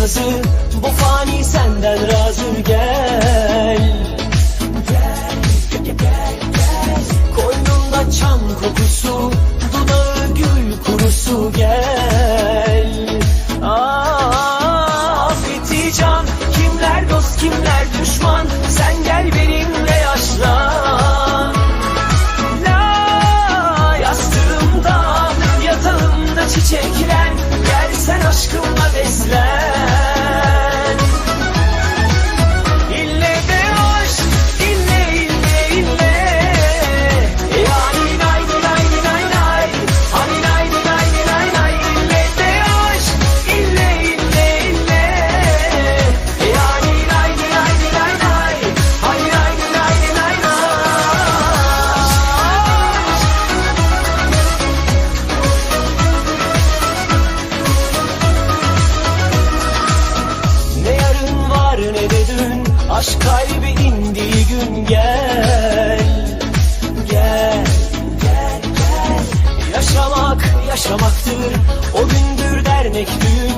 yazı Bu fani senden razı gel. Koynunda çam kokusu Dudağı gül kurusu gel. Aa, Affedeceğim Kimler dost kimler düşman? Sen gel benimle yaşlan. La yastığımda çiçekler. Gel sen aşkımla Aşk kalbi indiği gün gel. Gel Gel gel. Yaşamak yaşamaktır O gündür dernek düğün